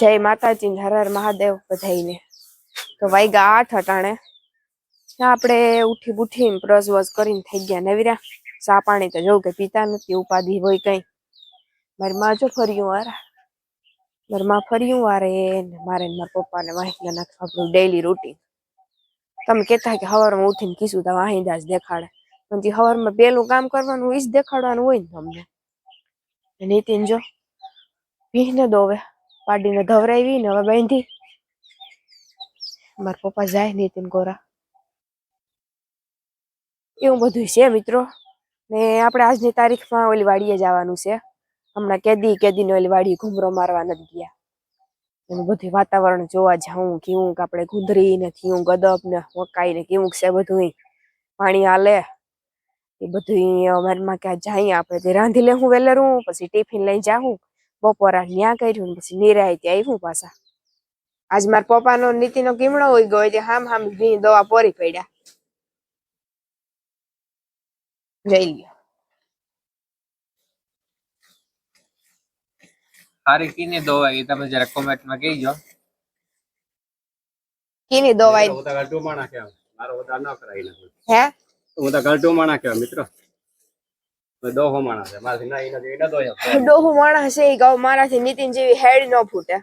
જય માતાજી હર હર મહાદેવ બધાઈને તો વાઈગા આઠ અટાણે. આપણે ઉઠી બુઠીને બ્રશ વોશ કરીને થઈ ગયા નવીરા ચા પાણી તો જોઉં કે પીતા નથી, ઉપાધિ હોય કઈ. મારી માં જો ફર્યું વાર. મારી માં ફર્યું વારે મારે મારા પપ્પાને વાહિંદા નાખવા આપણું ડેઈલી રૂટીન તમે કહેતા કે હવારમાં ઉઠીને કીધું તો વાહિંદા જ દેખાડે. પણ હવારમાં પેલું કામ કરવાનું એ જ દેખાડવાનું હોય ને તમને. નીતિન જો ભીને દોવે. પાડીને ધવરાવી ને હવે બાંધી. મારા પપ્પા જાય નીતિન ગોરા. એવું બધું છે મિત્રો. ને આપણે આજની તારીખમાં ઓલી વાડીએ જવાનું છે. હમણાં કેદી કેદી ઓલી વાડી ઘૂમરો મારવા નથી ગયા. એનું બધું વાતાવરણ જોવા જાઉં, કેવું કે આપણે ગુંદરી ને કેવું ગદબ ને મકાઈ ને કેવું છે બધું પાણી હાલે. એ બધું અમારીમાં ક્યાં જાય, આપણે તે રાંધી લેવું, વેલેરું, પછી ટિફિન લઈ જાઉં. બપોરા ન્યા કર્યું ને પછી નિરાય ત્યાં આવ્યું પાછા. આજ મારા પપ્પાનો નીતિનો કીમણો હોય ગયો એટલે હામ હામ ઘી દવા પોરી પડ્યા. જઈ લ્યો. સારી કીની દવા એ તમે જરા કોમેન્ટમાં કહેજો. કીની દવા હું તો ગલટુ માણા કહેવાય. મારો વધારે ન કરાય એને. હે? હું તો ગલટુ માણા કહેવાય, મિત્રો. હું માણસ છે. મારાથી ના એના જેવી ડોહો ડોહો માણસ છે એ ગાવ મારાથી નીતિન જેવી હેડ ન ફૂટે.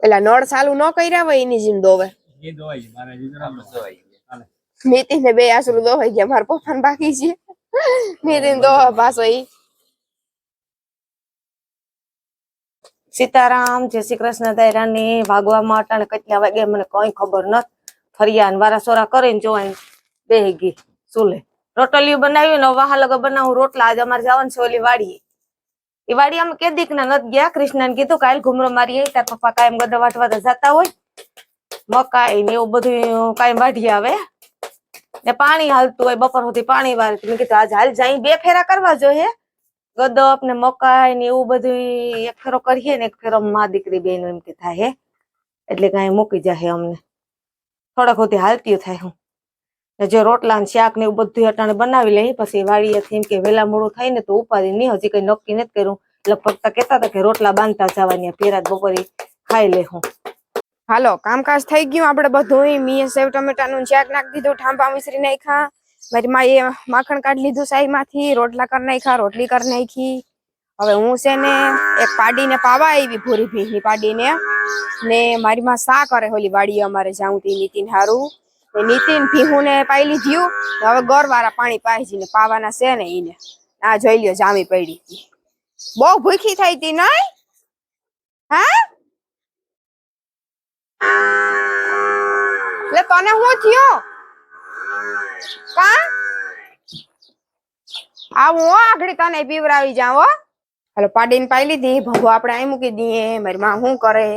પેલા નળ ચાલુ ન કર્યા હોય એની જીમ દોવે. એ દોવાઈ મારા મારે ઈ જરા ન દોવાય. હાલે. નીતિન ને બે આસરું દોવાઈ ગયા મારા પપ્પા બાકી છે. નીતિન દોવા પાછો ઈ. સીતારામ જય શ્રી કૃષ્ણ દાયરાની ભાગવામાં અટાણે કેટલા વાગે મને કઈ ખબર નથી. ફરિયા ને વારા સોરા કરીને જોવાય બેહી ગઈ સુલે. રોટલીઓ બનાવી ને વાહ લગા બનાવું રોટલા. આજે અમારે જવાનું છે ઓલી વાડીએ. એ વાડી અમે કે દીક ના નથી ગયા કૃષ્ણ કીધું કાલ ઘુમરો મારી તાર પપ્પા કાયમ ગદા વાટવા જતા હોય. મકાઈ ને એવું બધું કાયમ વાઢી આવે. ને પાણી હાલતું હોય, બપોર સુધી પાણી વારે મેં કીધું, આજ હાલ જાય બે ફેરા કરવા જોઈએ. ગદપ ને મકાઈ ને એવું બધું એક ફેરો કરીએ ને એક ફેરો માં દીકરી બેન એમ કે થાય હે. એટલે કઈ મૂકી જાય અમને. થોડાક સુધી હાલતી થાય હું. ને જો રોટલા ને શાક ને એવું બધું અટાણે બનાવી લઈ, પછી વાડીએથી એમ કે વેલા મોડું થાય ને તો ઉપાડી નહીં, હજી કઈ નક્કી નથી કર્યું. લગભગ તો કેતા હતા કે રોટલા બાંધતા જવાની પેરા બપોરે ખાઈ લે હું. હાલો, કામકાજ થઈ ગયું આપણે બધું મીએ સેવ ટમેટાનું શાક નાખી દીધું ઠાંપા મિશ્રી નાખ્યા. મારી માએ માખણ કાઢી લીધું સાઈ માંથી રોટલા કરી નાખ્યા, રોટલી કરી નાખી. હવે હું છે ને એક પાડીને પાવા આવી ભૂરી ભીની પાડીને. ને મારી માં સા કરે હોલી વાડી અમારે જાઉં તી નીતિન હારું. ને નીતિન ભીહું ને પાઈ લીધું હવે ગોર વાળા પાણી પાછી ને પાવાના છે ને ઈને. આ જોઈ લ્યો, જામી પડી બહુ ભૂખી થઈ હતી નહીં હા? એટલે તને હું થયો? કા? આવું આગળ તને પીવરાવી જાવ હો. હાલો, પાડીને પાઈ લીધી. ભગવા આપણે અહીં મૂકી દઈએ મારી માં શું કરે?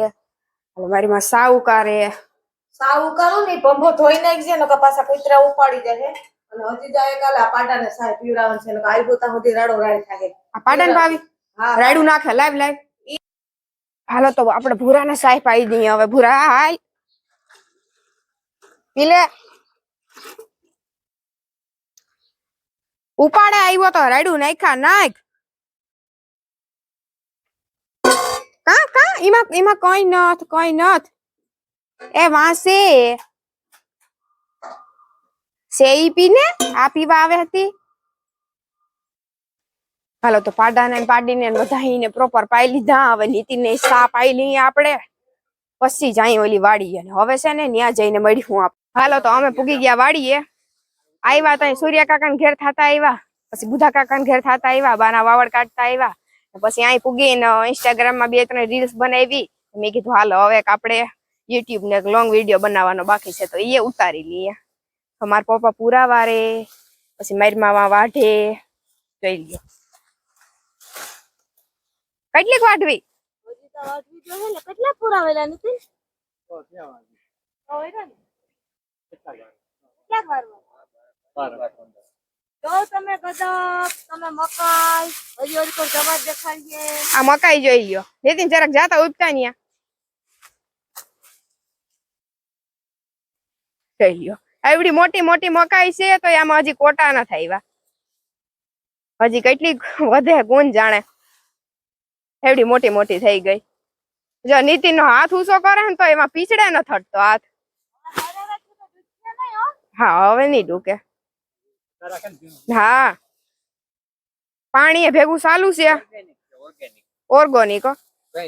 હાલો, મારી માં સાવ કરે. સાવું કરું ને પંભો ધોઈ નાખજે ને પાછા કુતરા ઉપાડી જાય અને હજી જાય કાલે આ પાટાને સાહેબ પીવડાવવાનું છે આવી ગોતા સુધી રાડો રાડ થાય. આ પાડન ભાવી હા. રાયડું નાખે લાઈવ લાઈવ? હાલો તો આપણે ભૂરાને સાહેબ આવી જઈએ હવે. ભૂરા હાલ. પીલે. ઉપાડે આવ્યો તો રાડું નાખા નાખ. કા કા? એમાં એમાં કઈ નથ કઈ નથ. એ વાંસે. સેઈ પીને આ પીવા આવે હતી. હાલો તો પાડાને પાડીને ને બધાઈને પ્રોપર પાઈ લીધા. હવે નીતિને સા પાઈ લઈએ આપણે. પછી જાય ઓલી વાડીએ હવે છે ને ત્યાં જઈને મળ્યું આપ હાલો તો અમે પૂગી ગયા વાડીએ. આવ્યા ત્યાં સૂર્યા કાકા ઘેર થતા આવ્યા પછી બુધા કાકા ઘેર થતા આવ્યા બાના વાવડ કાઢતા આવ્યા પછી અહીં પૂગીને ઇન્સ્ટાગ્રામમાં બે ત્રણ રીલ્સ બનાવી. મેં કીધું, હાલો, હવે આપણે યુટ્યુબ ને લોંગ વીડિયો બનાવવાનો બાકી છે તો એ ઉતારી લઈએ. મારા પપ્પા પૂરા વારે પછી મારી મામા વાઢે જોઈ લ્યો. કેટલીક વાઢવી? કેટલા પુરાવેલા નથી જો તમે ગદપ તમે મકાઈ હજી હજી કોઈ જવા દેખાડીએ આ મકાઈ જોઈ લ્યો. નીતિન જરાક જાતા ઉપતા ન્યા. જોઈ લ્યો એવડી મોટી મોટી મકાઈ છે તો આમાં હજી કોટા ના થાય હજી કેટલી વધે કોણ જાણે. એવડી મોટી મોટી થઈ ગઈ. જો નીતિન નો હાથ ઊંચો કરે ને તો એમાં પીછડે ન થટતો હાથ. હા હવે નહીં ડૂકે. હા. પાણી એ ભેગું ચાલુ છે. ઓર્ગેનિક ઓર્ગોનિક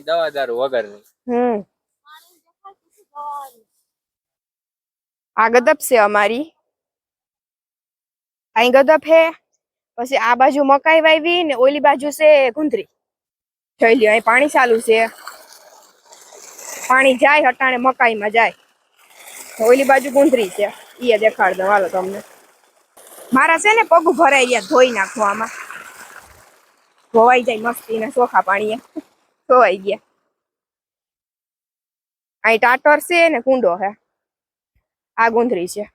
દવા દારૂ વગર હમ. આ ગદપ છે અમારી. અહીં ગદપ હે. પછી આ બાજુ મકાઈ વાવી ને ઓલી બાજુ છે ગુંદરી. જોઈ લ્યો, અહીં પાણી ચાલુ છે. પાણી જાય હટાણે મકાઈમાં જાય. ઓલી બાજુ ગુંદરી છે. ઈ દેખાડ દો હાલો તમને. મારા છે ને પગ ભરાઈ ગયા ધોઈ નાખો આમાં. ધોવાઈ જાય મસ્તી ને ચોખા પાણીએ. ધોવાઈ ગયા. અહીં ટાટર છે ને કુંડો હે. આ ગુંદરી છે.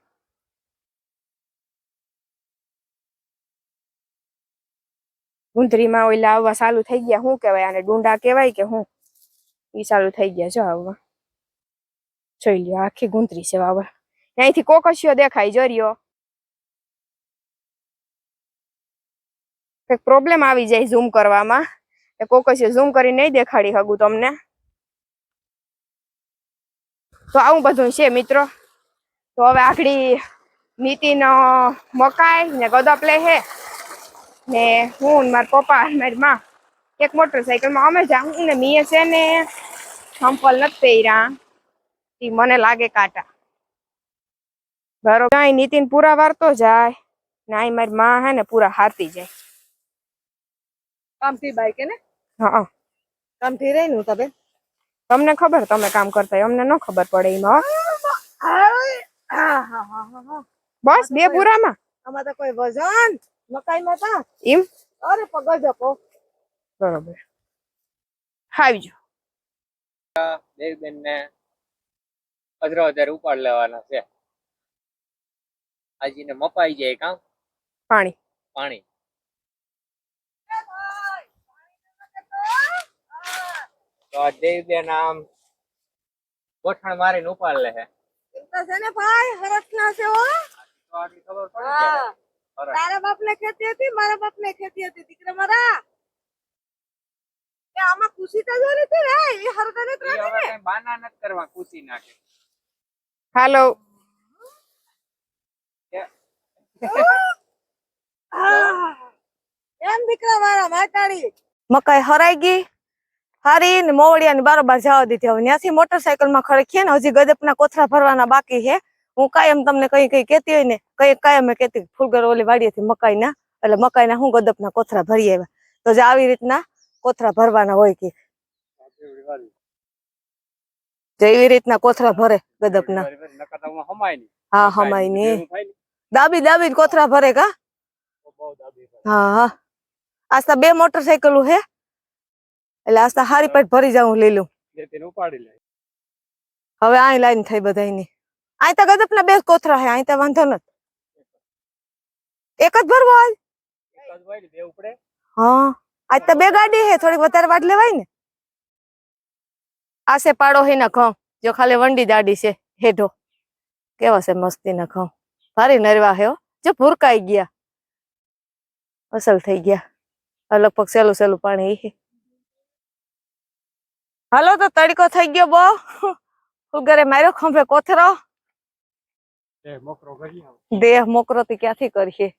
ગુંદરીમાં ઓઈલા આવવા ચાલુ થઈ ગયા. શું કહેવાય? આને ડુંડા કહેવાય કે શું? એ ચાલુ થઈ ગયા છે આવવા. જોઈ લ્યો, આખી ગુંદરી છે વાવર અહીંથી કોકસિયો દેખાય જરિયો કંઈક પ્રોબ્લેમ આવી જાય ઝૂમ કરવામાં. એ કોકસિયો ઝૂમ કરી નહીં દેખાડી શકું તમને. તો આવું બધું છે મિત્રો. તો હવે આખડી નીતિન મકાય મકાઈ ને ગદપ લે હે. ને હું મારા પપ્પા મારી માં એક મોટરસાયકલમાં અમે જાઉં ને મીએ છે ને સંપલ નથી પહેર્યા. ઈ મને લાગે કાંટા. બરોબર નીતિન પૂરા વારતો જાય ને અહીં મારી માં હે ને પૂરા હારતી જાય. કામથી બાઈક ને? હા કામથી રહી નું તમે તમને ખબર તમે કામ કરતા હોય અમને ન ખબર પડે એમાં હો. બસ બે પૂરામાં આમાં તો કોઈ વજન મકાઈમાં તા. એમ? અરે પગજ આપો બરોબર. આવજો દેવબેન ને અધરો અધર ઉપાડ લેવાના છે. આજીને મપાઈ જાય કામ પાણી. પાણી. તો દેવબેન આમ ગોઠણ મારીને ઉપાડ લે છે એમ તો છે ને ભાઈ હરખના છે હો. તો આટલી ખબર પડી. તારા બાપ ને ખેતી હતી મારા બાપ ને ખેતી હતી દીકરા મારા. આમાં ખુશી તો જો નથી રે એ ઈ હવે બાના નત કરવા કૂચી નાખે. હાલો. એમ દીકરા મારા માતાડી. મકાઈ હરાઈ ગઈ. હારી ને મોવડિયા ને બારોબાર જવા દીધી. હવે ત્યાંથી મોટરસાયકલમાં ખડકીએ ને હજી ગદપના કોથળા ભરવાના બાકી છે. હું કાયમ તમને કઈ કઈ કેતી હોય ને કઈ કાયમ કેતી ફૂલગર ઓલી વાડીએથી મકાઈ ના એટલે મકાઈ ના હું ગદપના કોથરા ભરી આવ્યા. તો જે આવી રીતના કોથરા ભરવાના હોય કે. એવી રીતના કોથરા ભરે ગદપના. હું હમાય ને. દાબી દાબી કોથરા ભરે કા. હા હા. આસ્તા બે મોટરસાયકલ હે. એટલે આસ્તા હારી પેટ ભરી જાઉં લઈ લઉં હવે આ લાઈન થઈ બધાયની. અહીં તો ગદપના બે કોથરા હે અહીં તો વાંધો નથી. એક જ ભરવો આજ ને હા આજ તો બે ગાડી હે થોડીક વધારે વાટ લેવાય ને. આસે પાડો હે ના ઘઉં જો ખાલી વંડી દાડી છે હેઢો. કેવા છે મસ્તી ના ઘઉં. ભારી નરવા હે. જો ભૂરકાઈ ગયા. અસલ થઈ ગયા. લગભગ સહેલું સેલું પાણી હે. હાલો તો તડકો થઈ ગયો બહુ ઘરે માર્યો ખંભે કોથરો. દેહ મોકરો થી ક્યાંથી કરીએ?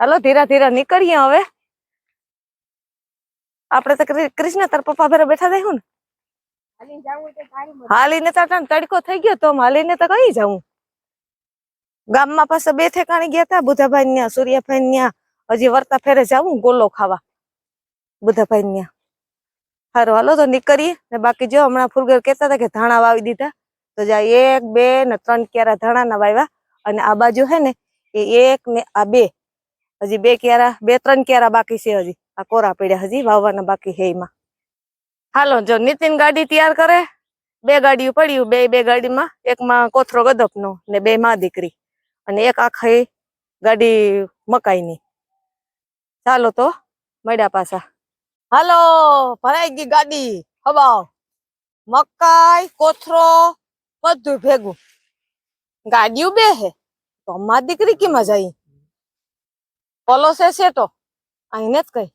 હાલો ધીરે ધીરે નીકળીએ હવે. આપણે તો કૃષ્ણ તાર પપ્પા ભેરા બેઠા દેવું ને? હાલીને જાવું તો તડકો થઈ ગયો તો હાલીને તો કઈ જાઉં ગામમાં પાસે બે ઠેકાણે ગયા તા બુધાભાઈ ન્યા સૂર્યાભાઈ ન્યા હજી વર્તા ફેરે જવું ગોલો ખાવા. બુધાભાઈ ન્યા સારું હાલો તો નીકળીએ. ને બાકી જો હમણાં ફૂલગર કેતા હતા કે ધાણા વાવી દીધા. તો જા એક બે ને ત્રણ ક્યારા ધાણાના વાવ્યા. અને આ બાજુ હે ને, એ એક ને આ બે. હજી બે ક્યારા, બે ત્રણ ક્યારા બાકી છે હજી. આ કોરા પડ્યા હજી, વાવવાના બાકી હે એમાં. હાલો, જો નીતિન ગાડી તૈયાર કરે, બે ગાડીઓ પડ્યું, બે બે ગાડીમાં, એકમાં કોથરો ગદપનો ને બે માં દીકરી. અને એક આખી ગાડી મકાઈની. ચાલો તો, મળ્યા પાછા. હાલો, ભરાઈ ગઈ ગાડી. હવા મકાઈ, કોથરો, બધું ભેગું. ગાડીઓ બે હે તો અમાર દીકરી કેમાં જાય? પોલો છે સેટો અહીં જ કઈ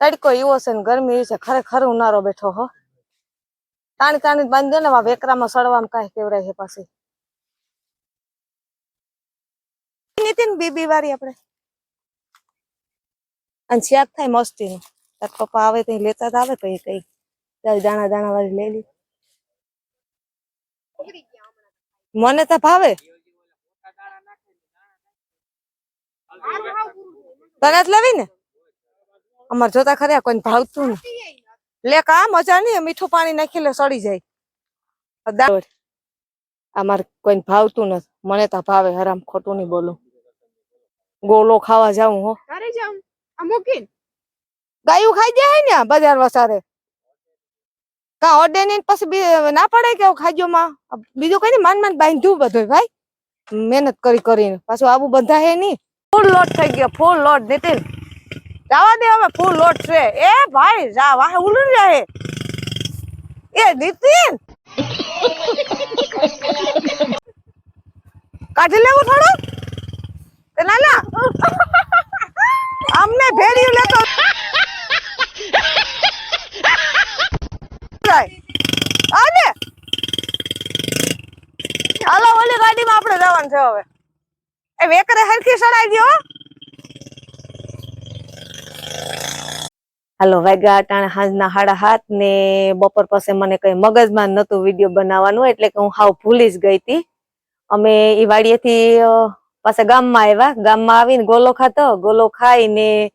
તડકો એવો છે ને ગરમી છે, ખરેખર ઉનારો બેઠો હો. તાણી તાણી બાંધી દે ને વેકરામાં સડવામાં કાંઈ કેવરાય છે પાછી. નીતિન બીબી વાળી આપણે. અને શાક થાય મસ્તી નું પપ્પા આવે ત્યાં લેતા જ આવે કઈ કઈ દાણા દાણા વાળી લઈ લી. મને તો ભાવે. તને જ લેવી ને અમારે જોતા ખરા કોઈને ભાવતું ને. લે કા મજા નહીં મીઠું પાણી નાખી લે સડી જાય. અમારે કોઈને ભાવતું નથી. મને તો ભાવે હરામ ખોટું નહીં બોલું. ગોલો ખાવા જાઉં હો. ગાયું ખાઈ જાય ને આ બજાર વસારે. કા ઓડે ને પછી ના પડે કે ખાજો માં બીજું કઈ માન માન બાંધ્યું બધું ભાઈ. મહેનત કરી કરીને. પાછું આવું બંધા હે નહીં ફૂલ લોટ થઈ ગયો, ફૂલ લોટ, નીતિન. જવા દે હવે, ફૂલ લોટ છે. એ ભાઈ, જા, વાહ ઉલન જાય એ નીતિન! કાઢી લેવું થોડું. ના ના અમને ભેડ્યું લેતો જાય આને? હાલો, ઓલી ગાડીમાં આપણે જવાનું છે હવે. એ વેકરે હરખી સડાઈ દો હાલો, વાગ્યા અટાણે સાંજના સાડા હાથ ને બપોર પાસે મને કઈ મગજમાં નતું વીડિયો બનાવવાનું, એટલે કે હું હાવ ભૂલી જ ગઈ હતી. અમે એ વાડીએથી પાસે ગામમાં આવ્યા. ગામમાં આવીને ગોલો ખાતો ગોલો ખાઈને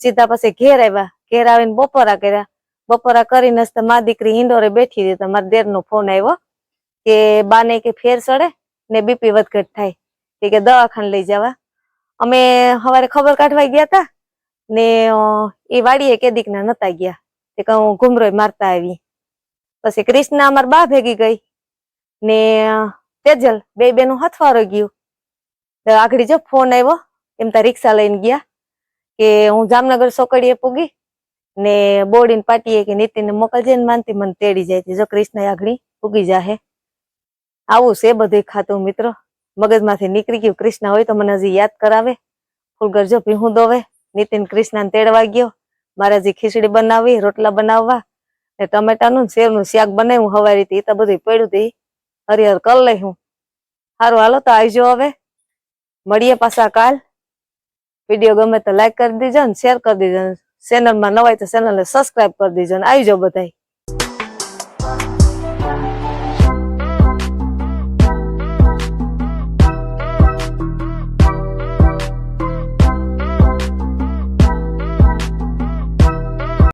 સીધા પાસે ઘેર આવ્યા. ઘેર આવીને બપોરા કર્યા. બપોરા કરીને જ મા દીકરી હિંડોરે બેઠી હતી તમારા મારા દેર ફોન આવ્યો કે બાને કે ફેર સડે ને બીપી વધઘટ થાય. કે દવાખાને લઈ જવા. અમે સવારે ખબર કાઢવા ગયા હતા ને એ વાડીએ કે દીકના નતા ગયા. તે કે હું ઘુમરોય મારતા આવી. પછી કૃષ્ણ અમાર બા ભેગી ગઈ ને તેજલ બે બેનું હથવારો ગયું. આગળ જો ફોન આવ્યો, એમ તા રિક્ષા લઈને ગયા કે હું જામનગર સોકડીએ પૂગી ને બોડીને પાટીએ કે નીતિને મોકલજે ને માનતી મને તેડી જાય જો કૃષ્ણ આગળ ઉગી જાહે. આવું છે બધું ખાતું મિત્રો. મગજમાંથી નીકળી ગયું કૃષ્ણ હોય તો મને હજી યાદ કરાવે. ફૂલગર જો ભીહું દોવે. નીતિન કૃષ્ણને તેડવા ગયો. મારે હજી ખીચડી બનાવવી, રોટલા બનાવવા ને ટમેટાનું શેરનું શાક બનાવ્યું હવારી એ તો બધું પડ્યું તી. હરિહર કર લઈ હું. સારું હાલો તો આવજો હવે. મળીએ પાછા કાલ. વીડિયો ગમે તો લાઈક કરી દેજો ને શેર કરી દેજો. ચેનલમાં નવાય તો ચેનલને સબસ્ક્રાઇબ કરી દેજો અને આવી જાઓ બધાય.